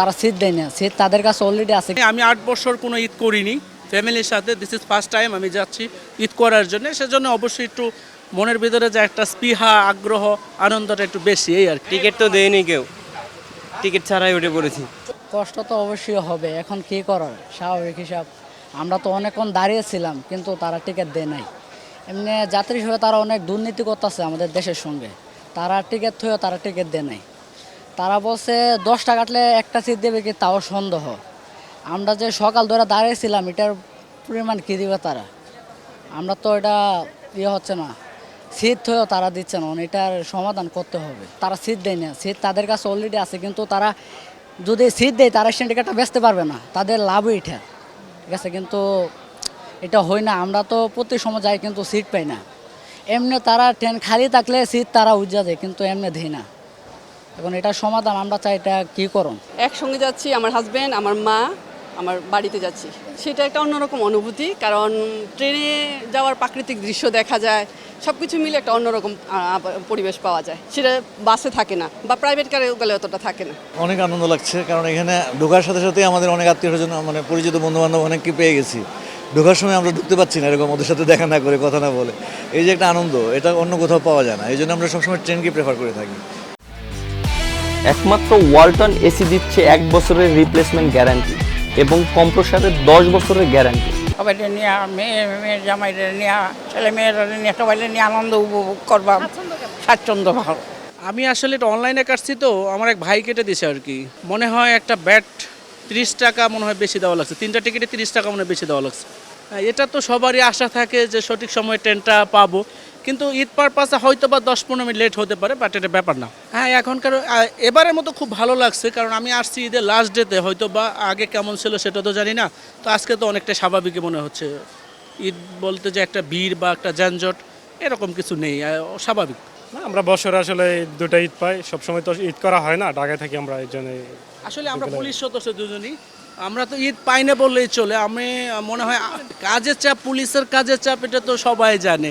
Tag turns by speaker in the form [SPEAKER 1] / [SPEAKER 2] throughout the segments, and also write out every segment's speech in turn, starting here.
[SPEAKER 1] তারা সিট দেয় না। সিট তাদের কাছে অলরেডি আছে।
[SPEAKER 2] আমি আট বছর কোনো ঈদ করিনি। ফ্যামিলির সাথে দিস ইজ ফার্স্ট টাইম আমি যাচ্ছি ঈদ করার জন্য। সেজন্য অবশ্যই একটু মনের ভিতরে যে একটা স্পৃহা আগ্রহ আনন্দটা একটু বেশি এই আর
[SPEAKER 3] টিকিট তো দেয়নি কেউ। টিকিট ছাড়াই উঠে পড়েছি।
[SPEAKER 1] কষ্ট তো অবশ্যই হবে। এখন কি করার? স্বাভাবিক হিসাব। আমরা তো অনেকক্ষণ দাঁড়িয়েছিলাম কিন্তু তারা টিকিট দেয় নাই। এমনি যাত্রী হিসেবে তারা অনেক দুর্নীতি করতেছে আমাদের দেশের সঙ্গে। তারা টিকিট থয়েও তারা টিকিট দেয় নাই। তারা বলছে, দশটা কাটলে একটা সিট দেবে কি তাও সন্দেহ। আমরা যে সকাল ধরে দাঁড়িয়েছিলাম, এটার পরিমাণ কী দিবে তারা? আমরা তো এটা ইয়ে হচ্ছে না সিট হয়েও তারা দিচ্ছে না, এটার সমাধান করতে হবে। তারা সিট দেয় না সিট তাদের কাছে অলরেডি আছে, কিন্তু তারা যদি সিট দেয়, তারা সিন্ডিকেটটা বেচতে পারবে না, তাদের লাভই এটা। ঠিক আছে, কিন্তু এটা হয় না, আমরা তো প্রতি সময় যাই, কিন্তু সিট পাই না। এমনি তারা ট্রেন খালি থাকলে সিট তারা উজ্জা দেয়, কিন্তু এমনি দেয় না। এখন এটা সমাধান আমরা চাই এটা কী করুন?
[SPEAKER 4] একসঙ্গে যাচ্ছি আমার হাজব্যান্ড আমার মা আমার বাড়িতে যাচ্ছি। সেটা একটা অন্যরকম অনুভূতি কারণ ট্রেনে যাওয়ার প্রাকৃতিক দৃশ্য দেখা যায় সব কিছু মিলে একটা অন্যরকম পরিবেশ পাওয়া যায়। সেটা বাসে থাকে না বা প্রাইভেট কারে গেলে অতটা থাকে না।
[SPEAKER 5] অনেক আনন্দ লাগছে কারণ এখানে ঢোকার সাথে সাথে আমাদের অনেক আত্মীয় স্বজন মানে পরিচিত বন্ধু বান্ধব অনেককে পেয়ে গেছি। ঢোকার সময় আমরা ঢুকতে পারছি না এরকম ওদের সাথে দেখা না করে কথা না বলে। এই যে একটা আনন্দ এটা অন্য কোথাও পাওয়া যায় না। এই জন্য আমরা সবসময় ট্রেনকে প্রেফার করে থাকি।
[SPEAKER 6] একমাত্র ওয়ালটন এসি দিচ্ছে এক বছরের রিপ্লেসমেন্ট গ্যারান্টি এবং কম্প্রসারের দশ বছরের গ্যারান্টি
[SPEAKER 7] সবাই নিয়ে মেয়ে মেয়ের জামাইরা নিয়ে ছেলে মেয়েরা নিয়ে নিয়ে আনন্দ উপভোগ করবা। স্বাচ্ছন্দ্য ভালো।
[SPEAKER 2] আমি আসলে এটা অনলাইনে কাটছি তো আমার এক ভাই কেটে দিছে আর কি। মনে হয় একটা ব্যাট তিরিশ টাকা মনে হয় বেশি দেওয়া লাগছে। তিনটা টিকিটে তিরিশ টাকা মনে হয় বেশি দেওয়া লাগছে। হ্যাঁ, এটা তো সবারই আশা থাকে যে সঠিক সময়ে ট্রেনটা পাবো। কিন্তু ঈদ পারপাসে হয়তো বা দশ পনেরো মিনিট লেট হতে পারে বাট এটা ব্যাপার না। হ্যাঁ এখনকার এবারের মতো খুব ভালো লাগছে কারণ আমি আসছি ঈদের লাস্ট ডেতে হয়তো বা আগে কেমন ছিল সেটা তো জানি না। তো আজকে তো অনেকটা স্বাভাবিক মনে হচ্ছে। ঈদ বলতে যে একটা ভিড় বা একটা যানজট এরকম কিছু নেই স্বাভাবিক।
[SPEAKER 8] না আমরা বছরে আসলে দুটো ঈদ পাই সবসময় তো ঈদ করা হয় না ঢাকায় থাকি আমরা এই জন্য
[SPEAKER 2] আসলে আমরা পুলিশ সদস্য দুজনই আমরা তো ঈদ পাই না বললেই চলে। আমি মনে হয় কাজের চাপ পুলিশের কাজের চাপ এটা তো সবাই জানে।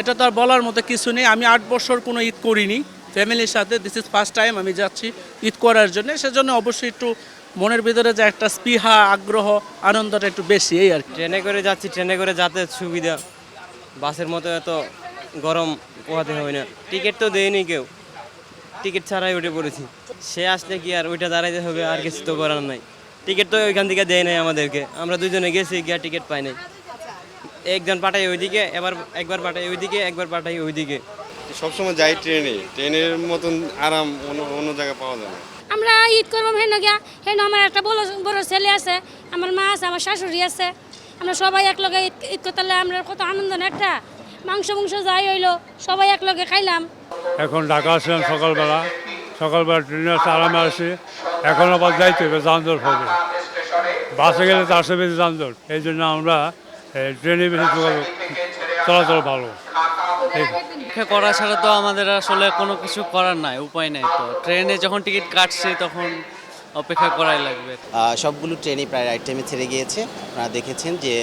[SPEAKER 2] এটা তো আর বলার মতো কিছু নেই। আমি আট বছর কোনো ঈদ করিনি। ফ্যামিলির সাথে দিস ইজ ফার্স্ট টাইম আমি যাচ্ছি ঈদ করার জন্য। সেজন্য অবশ্যই একটু মনের ভিতরে যে একটা স্পৃহা, আগ্রহ, আনন্দটা একটু বেশি, এই আর
[SPEAKER 3] ট্রেনে করে যাচ্ছি ট্রেনে করে যাতে সুবিধা। বাসের মতো এত গরম পোহাতে হয় না। টিকিট তো দেয়নি কেউ। টিকিট ছাড়াই উঠে পড়েছি। সে আসলে কি আর ওইটা দাঁড়াইতে হবে, আর কিছু তো করার নাই। টিকিট তো ওইখান থেকে দেয় নাই আমাদেরকে। আমরা দুজনে গেছি, গিয়া টিকিট পাই নাই। একজন পাঠাই ওইদিকে এবার একবার পাঠাই ওইদিকে একবার পাঠাই ওইদিকে।
[SPEAKER 9] সবসময় যাই ট্রেনে ট্রেনের মতন আরাম অন্য অন্য জায়গায় পাওয়া যায় না।
[SPEAKER 10] আমরা ঈদ করব হেন গিয়া হেন আমার একটা বড় বড় ছেলে আছে আমার মা আছে আমার শাশুড়ি আছে। আমরা সবাই একলগে ঈদ ঈদ করতে আমরা কত আনন্দ না একটা? মাংস মাংস যাই হইল সবাই একলগে খাইলাম।
[SPEAKER 8] এখন ঢাকা আসলাম সকালবেলা। সকালবেলা ট্রেনে আসতে আরামে আসি। এখন আবার যাইতে হবে যানজট হবে। বাসে গেলে তার সাথে বেশি যানজট। এই জন্য আমরা ট্রেনে বেশি যোগাযোগ, চলাচল ভালো।
[SPEAKER 6] করা ছাড়া তো আমাদের আসলে কোনো কিছু করার নাই, উপায় নাই তো। ট্রেনে যখন টিকিট কাটছি তখন অপেক্ষা করাই লাগবে।
[SPEAKER 11] সবগুলো ট্রেনই প্রায় রাইট টাইমে ছেড়ে গিয়েছে। আপনারা দেখেছেন যে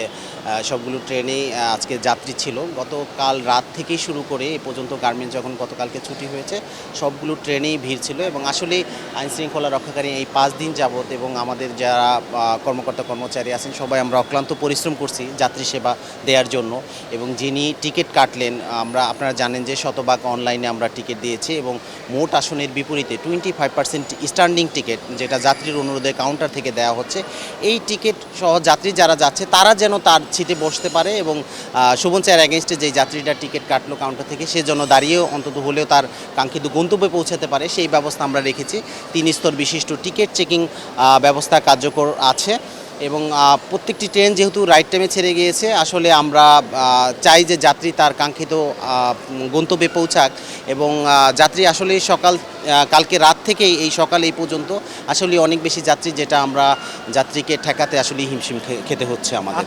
[SPEAKER 11] সবগুলো ট্রেনেই আজকে যাত্রী ছিল। গতকাল রাত থেকেই শুরু করে এ পর্যন্ত গার্মেন্টস যখন গতকালকে ছুটি হয়েছে, সবগুলো ট্রেনেই ভিড় ছিল এবং আসলে আইন শৃঙ্খলা রক্ষাকারী এই পাঁচ দিন যাবত এবং আমাদের যারা কর্মকর্তা কর্মচারী আছেন, সবাই আমরা অক্লান্ত পরিশ্রম করছি যাত্রী সেবা দেওয়ার জন্য এবং যিনি টিকিট কাটলেন, আমরা, আপনারা জানেন যে শতভাগ অনলাইনে আমরা টিকিট দিয়েছি এবং মোট আসনের বিপরীতে twenty five percent standing ticket যেটা যাত্রীর অনুরোধে কাউন্টার থেকে দেওয়া হচ্ছে। এই টিকিট সহ যাত্রী যারা যাচ্ছে, তারা যেন তার সিটে বসতে পারে এবং শোভন চেয়ার অ্যাগেনস্টে যে যাত্রীটা টিকিট কাটলো কাউন্টার থেকে, সে জন্য দাঁড়িয়েও অন্তত হলেও তার কাঙ্ক্ষিত গন্তব্যে পৌঁছাতে পারে। সেই ব্যবস্থা আমরা রেখেছি। তিন স্তর বিশিষ্ট টিকিট চেকিং ব্যবস্থা কার্যকর আছে। এবং প্রত্যেকটি ট্রেন যেহেতু রাইট টাইমে ছেড়ে গিয়েছে, আসলে আমরা চাই যে যাত্রী তার কাঙ্ক্ষিত গন্তব্যে পৌঁছাক এবং যাত্রী আসলে সকাল কালকে রাত থেকেই এই সকাল এই পর্যন্ত আসলে অনেক বেশি যাত্রী যেটা আমরা যাত্রীকে ঠেকাতে আসলে হিমশিম খেতে হচ্ছে আমাদের।